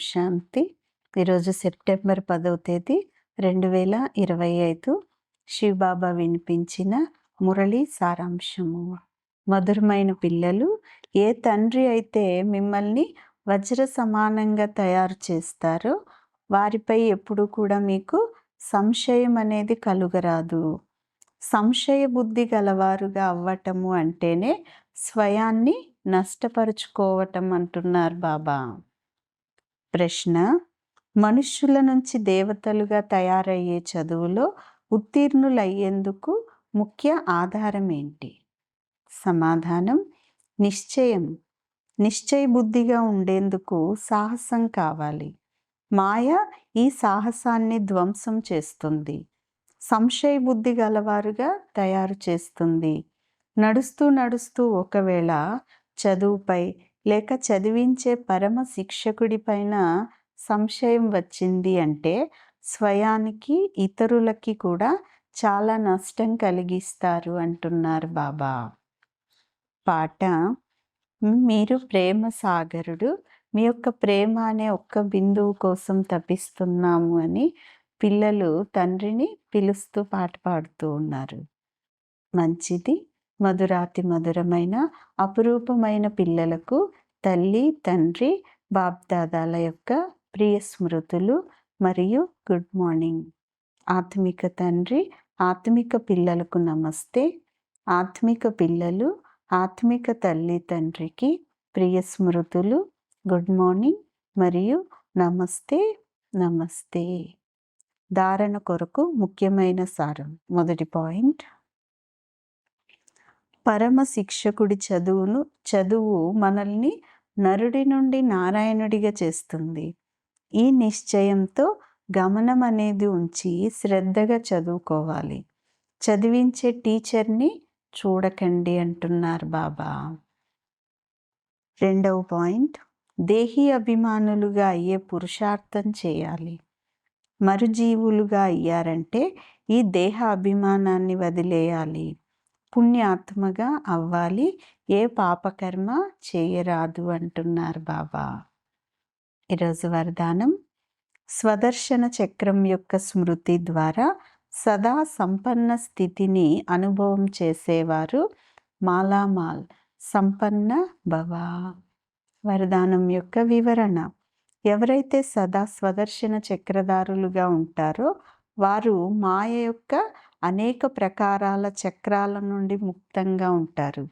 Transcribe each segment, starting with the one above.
శాంతి ఈరోజు సెప్టెంబర్ పదవ తేదీ రెండు వేల ఇరవై ఐదు. శివబాబా వినిపించిన మురళి సారాంశము. మధురమైన పిల్లలు ఏ తండ్రి అయితే మిమ్మల్ని వజ్ర సమానంగా తయారు చేస్తారో వారిపై ఎప్పుడు కూడా మీకు సంశయం అనేది కలుగరాదు. సంశయ బుద్ధి గలవారుగా అవ్వటము అంటేనే స్వయాన్ని నష్టపరుచుకోవటం అంటున్నారు బాబా. ప్రశ్న మనుష్యుల నుంచి దేవతలుగా తయారయ్యే చదువులో ఉత్తీర్ణులయ్యేందుకు ముఖ్య ఆధారం ఏంటి? సమాధానం నిశ్చయం. నిశ్చయ బుద్ధిగా ఉండేందుకు సాహసం కావాలి. మాయ ఈ సాహసాన్ని ధ్వంసం చేస్తుంది. సంశయ బుద్ధి గలవారుగా తయారు చేస్తుంది. నడుస్తూ నడుస్తూ ఒకవేళ చదువుపై లేక చదివించే పరమ శిక్షకుడి పైన సంశయం వచ్చింది అంటే స్వయానికి ఇతరులకి కూడా చాలా నష్టం కలిగిస్తారు అంటున్నారు బాబా. పాట మీరు ప్రేమ సాగరుడు మీ యొక్క ప్రేమ అనే ఒక్క బిందువు కోసం తప్పిస్తున్నాము అని పిల్లలు తండ్రిని పిలుస్తూ పాట పాడుతూ ఉన్నారు. మంచిది. మధురాతి మధురమైన అపురూపమైన పిల్లలకు తల్లి తండ్రి బాప్దాదాల యొక్క ప్రియ స్మృతులు మరియు గుడ్ మార్నింగ్. ఆత్మిక తండ్రి ఆత్మిక పిల్లలకు నమస్తే. ఆత్మిక పిల్లలు ఆత్మిక తల్లి తండ్రికి ప్రియ స్మృతులు గుడ్ మార్నింగ్ మరియు నమస్తే నమస్తే. ధారణ కొరకు ముఖ్యమైన సారం. మొదటి పాయింట్. పరమ శిక్షకుడి చదువును చదువు మనల్ని నరుడి నుండి నారాయణుడిగా చేస్తుంది. ఈ నిశ్చయంతో గమనం అనేది ఉంచి శ్రద్ధగా చదువుకోవాలి. చదివించే టీచర్ని చూడకండి అంటున్నారు బాబా. రెండవ పాయింట్ దేహి అభిమానులుగా అయ్యే పురుషార్థం చేయాలి. మరుజీవులుగా అయ్యారంటే ఈ దేహ అభిమానాన్ని వదిలేయాలి. పుణ్యాత్మగా అవ్వాలి. ఏ పాపకర్మ చేయరాదు అంటున్నారు బాబా ఈరోజు వరదానం. స్వదర్శన చక్రం యొక్క స్మృతి ద్వారా సదా సంపన్న స్థితిని అనుభవం చేసేవారు మాలామాల్. సంపన్న భవ. వరదానం యొక్క వివరణ. ఎవరైతే సదా స్వదర్శన చక్రధారులుగా ఉంటారో వారు మాయ యొక్క అనేక ప్రకారాల చక్రాల నుండి ముక్తంగా ఉంటారు.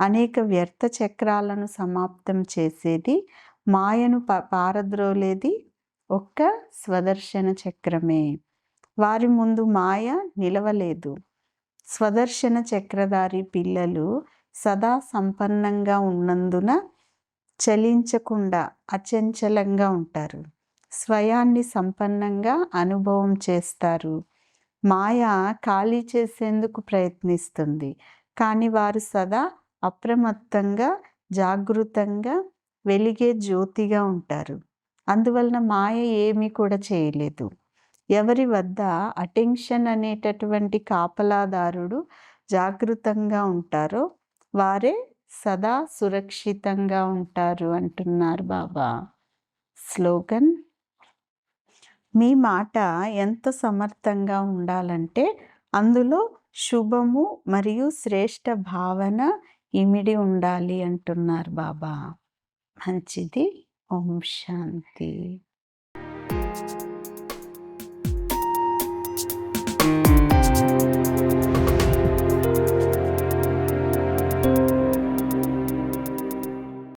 అనేక వ్యర్థ చక్రాలను సమాప్తం చేసేది మాయను ప పారద్రోలేది ఒక్క స్వదర్శన చక్రమే. వారి ముందు మాయ నిలవలేదు. స్వదర్శన చక్రధారి పిల్లలు సదా సంపన్నంగా ఉన్నందున చలించకుండా అచంచలంగా ఉంటారు. స్వయాన్ని సంపన్నంగా అనుభవం చేస్తారు. మాయ ఖాళీ చేసేందుకు ప్రయత్నిస్తుంది. కానీ వారు సదా అప్రమత్తంగా జాగృతంగా వెలిగే జ్యోతిగా ఉంటారు. అందువలన మాయ ఏమీ కూడా చేయలేదు. ఎవరి వద్ద అటెన్షన్ అనేటటువంటి కాపలాదారుడు జాగృతంగా ఉంటారో వారే సదా సురక్షితంగా ఉంటారు అంటున్నారు బాబా. స్లోగన్ మీ మాట ఎంత సమర్థంగా ఉండాలంటే అందులో శుభము మరియు శ్రేష్ట భావన ఇమిడి ఉండాలి అంటున్నారు బాబా. మంచిది. ఓం శాంతి.